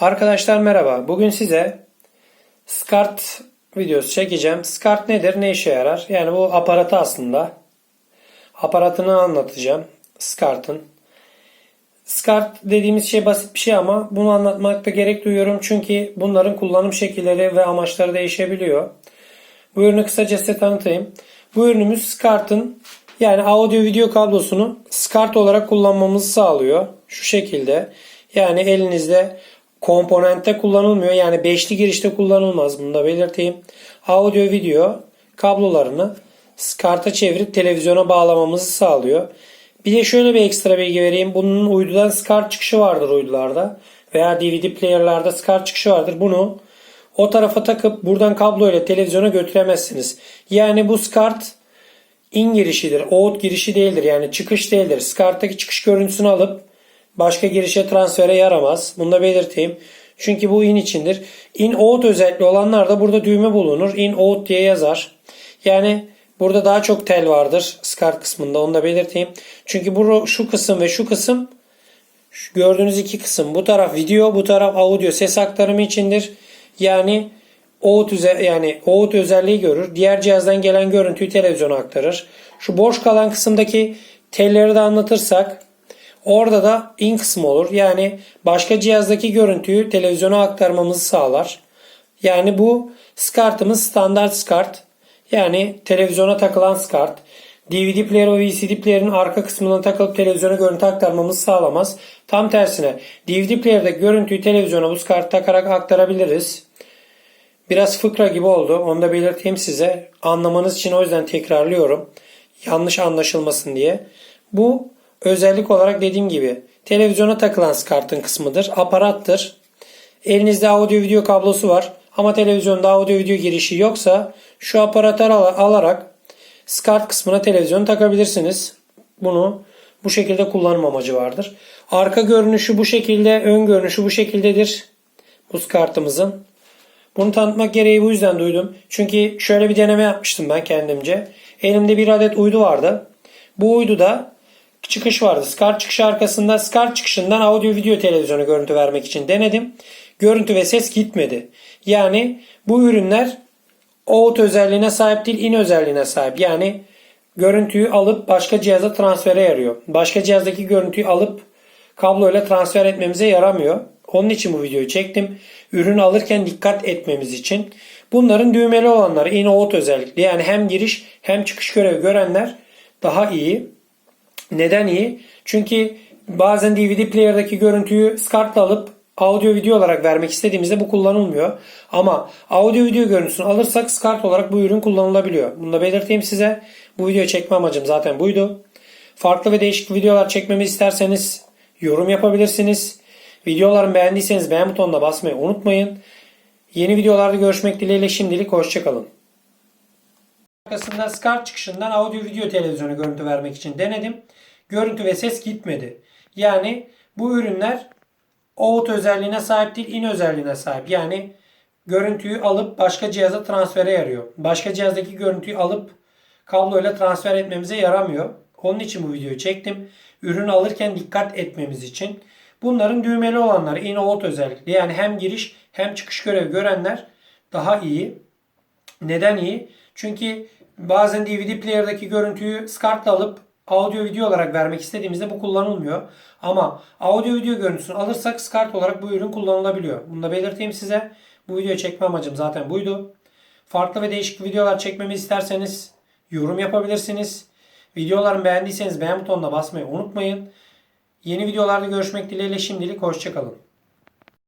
Arkadaşlar merhaba. Bugün size SCART videosu çekeceğim. SCART nedir? Ne işe yarar? Yani bu aparatı aslında. Aparatını anlatacağım. SCART'ın. SCART dediğimiz şey basit bir şey ama bunu anlatmakta gerek duyuyorum. Çünkü bunların kullanım şekilleri ve amaçları değişebiliyor. Bu ürünü kısaca size tanıtayım. Bu ürünümüz SCART'ın yani audio video kablosunu SCART olarak kullanmamızı sağlıyor. Şu şekilde. Yani elinizde komponentte kullanılmıyor. Yani beşli girişte kullanılmaz. Bunu da belirteyim. Audio video kablolarını SCART'a çevirip televizyona bağlamamızı sağlıyor. Bir de şöyle bir ekstra bilgi vereyim. Bunun uydudan SCART çıkışı vardır uydularda. Veya DVD player'larda SCART çıkışı vardır. Bunu o tarafa takıp buradan kablo ile televizyona götüremezsiniz. Yani bu SCART in girişidir. Out girişi değildir. Yani çıkış değildir. SCART'taki çıkış görüntüsünü alıp başka girişe transfere yaramaz. Bunu da belirteyim. Çünkü bu in içindir. In out özellikli olanlarda burada düğme bulunur. In out diye yazar. Yani burada daha çok tel vardır SCART kısmında. Onu da belirteyim. Çünkü bu şu kısım ve şu kısım şu gördüğünüz iki kısım. Bu taraf video, bu taraf audio ses aktarımı içindir. Yani out yani out özelliği görür. Diğer cihazdan gelen görüntüyü televizyona aktarır. Şu boş kalan kısımdaki telleri de anlatırsak orada da in kısmı olur. Yani başka cihazdaki görüntüyü televizyona aktarmamızı sağlar. Yani bu SCART'ımız standart SCART. Yani televizyona takılan SCART. DVD player ve VCD player'ın arka kısmına takılıp televizyona görüntü aktarmamızı sağlamaz. Tam tersine DVD player'daki görüntüyü televizyona bu SCART takarak aktarabiliriz. Biraz fıkra gibi oldu. Onu da belirteyim size. Anlamanız için o yüzden tekrarlıyorum. Yanlış anlaşılmasın diye. Bu özellik olarak dediğim gibi televizyona takılan SCART'ın kısmıdır. Aparattır. Elinizde audio video kablosu var ama televizyonda audio video girişi yoksa şu aparatı al- alarak SCART kısmına televizyonu takabilirsiniz. Bunu bu şekilde kullanım amacı vardır. Arka görünüşü bu şekilde, ön görünüşü bu şekildedir. Bu SCART'ımızın. Bunu tanıtmak gereği bu yüzden duydum. Çünkü şöyle bir deneme yapmıştım ben kendimce. Elimde bir adet uydu vardı. Bu uyduda çıkış vardı. SCART çıkışı arkasında SCART çıkışından audio video televizyona görüntü vermek için denedim. Görüntü ve ses gitmedi. Yani bu ürünler out özelliğine sahip değil in özelliğine sahip. Yani görüntüyü alıp başka cihaza transfere yarıyor. Başka cihazdaki görüntüyü alıp kabloyla transfer etmemize yaramıyor. Onun için bu videoyu çektim. Ürünü alırken dikkat etmemiz için. Bunların düğmeli olanları in out özellikle yani hem giriş hem çıkış görevi görenler daha iyi. Neden iyi? Çünkü bazen DVD player'daki görüntüyü SCART'la alıp audio video olarak vermek istediğimizde bu kullanılmıyor. Ama audio video görüntüsünü alırsak SCART olarak bu ürün kullanılabiliyor. Bunu da belirteyim size. Bu videoyu çekme amacım zaten buydu. Farklı ve değişik videolar çekmemi isterseniz yorum yapabilirsiniz. Videolarımı beğendiyseniz beğen butonuna basmayı unutmayın. Yeni videolarda görüşmek dileğiyle şimdilik hoşçakalın. Arkasında SCART çıkışından audio video televizyona görüntü vermek için denedim. Görüntü ve ses gitmedi. Yani bu ürünler out özelliğine sahip değil in özelliğine sahip. Yani görüntüyü alıp başka cihaza transfere yarıyor. Başka cihazdaki görüntüyü alıp kabloyla transfer etmemize yaramıyor. Onun için bu videoyu çektim. Ürünü alırken dikkat etmemiz için. Bunların düğmeli olanları in out özellikle yani hem giriş hem çıkış görevi görenler daha iyi. Neden iyi? Çünkü bazen DVD player'daki görüntüyü SCART'la alıp audio video olarak vermek istediğimizde bu kullanılmıyor. Ama audio video görüntüsünü alırsak SCART olarak bu ürün kullanılabiliyor. Bunu da belirteyim size. Bu videoyu çekme amacım zaten buydu. Farklı ve değişik videolar çekmemi isterseniz yorum yapabilirsiniz. Videolarımı beğendiyseniz beğen butonuna basmayı unutmayın. Yeni videolarda görüşmek dileğiyle şimdilik hoşçakalın.